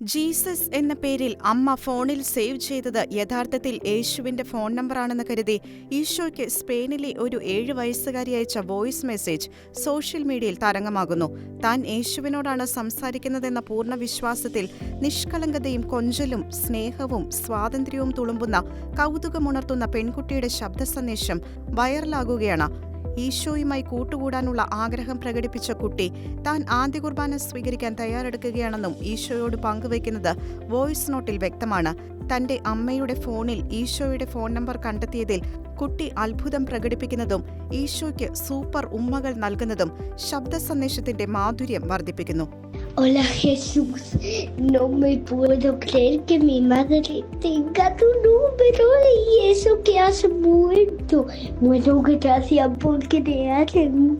Jesus എന്ന പേരിൽ അമ്മ ഫോണിൽ സേവ് ചെയ്തത് യഥാർത്ഥത്തിൽ യേശുവിന്റെ ഫോൺ നമ്പറാണെന്ന് കരുതി. ഈശോയ്ക്ക് സ്പെയിനിലെ ഒരു ഏഴ് വയസ്സുകാരി അയച്ച വോയിസ് മെസ്സേജ് സോഷ്യൽ മീഡിയയിൽ തരംഗമാകുന്നു താൻ യേശുവിനോടാണ് സംസാരിക്കുന്നതെന്ന പൂർണ വിശ്വാസത്തിൽ നിഷ്കളങ്കതയും കൊഞ്ചലും സ്നേഹവും സ്വാതന്ത്ര്യവും തുളുമ്പുന്ന കൗതുകമുണർത്തുന്ന പെൺകുട്ടിയുടെ ശബ്ദ സന്ദേശം വൈറലാകുകയാണ്. ഈശോയുമായി കൂട്ടുകൂടാനുള്ള ആഗ്രഹം പ്രകടിപ്പിച്ച കുട്ടി താൻ ആദ്യ കുർബാന സ്വീകരിക്കാൻ തയ്യാറെടുക്കുകയാണെന്നും ഈശോയോട് പങ്കുവയ്ക്കുന്നത് വോയിസ് നോട്ടിൽ വ്യക്തമാണ്. തന്റെ അമ്മയുടെ ഫോണിൽ ഈശോയുടെ ഫോൺ നമ്പർ കണ്ടെത്തിയതിൽ കുട്ടി അത്ഭുതം പ്രകടിപ്പിക്കുന്നതും ഈശോയ്ക്ക് സൂപ്പർ ഉമ്മകൾ നൽകുന്നതും ശബ്ദ സന്ദേശത്തിന്റെ മാധുര്യം വർദ്ധിപ്പിക്കുന്നു. Hola eso que has muerto. Bueno, gracias por crear el,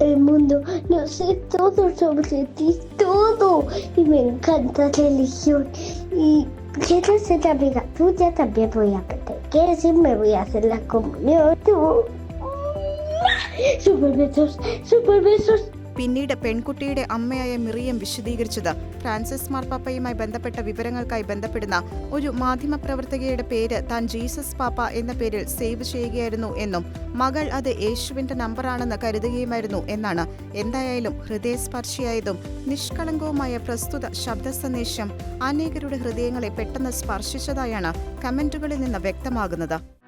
el mundo. No sé todo sobre ti, todo. Y me encanta religión. Y quiero ser amiga tuya, también voy a catequesis, me voy a hacer la comunión. Super besos, super besos. പിന്നീട് പെൺകുട്ടിയുടെ അമ്മയായ Miriam വിശദീകരിച്ചത്. Francis മാർപ്പാപ്പയുമായി ബന്ധപ്പെട്ട വിവരങ്ങൾക്കായി ബന്ധപ്പെടുന്ന ഒരു മാധ്യമപ്രവർത്തകയുടെ പേര് താൻ ജീസസ് പാപ്പ എന്ന പേരിൽ സേവ് ചെയ്യുകയായിരുന്നു എന്നും മകൾ അത് യേശുവിന്റെ നമ്പറാണെന്ന് കരുതുകയുമായിരുന്നു എന്നാണ്. എന്തായാലും ഹൃദയസ്പർശിയായതും നിഷ്കളങ്കവുമായ പ്രസ്തുത ശബ്ദ സന്ദേശം അനേകരുടെ ഹൃദയങ്ങളെ പെട്ടെന്ന് സ്പർശിച്ചതായാണ് കമന്റുകളിൽ നിന്ന് വ്യക്തമാകുന്നത്.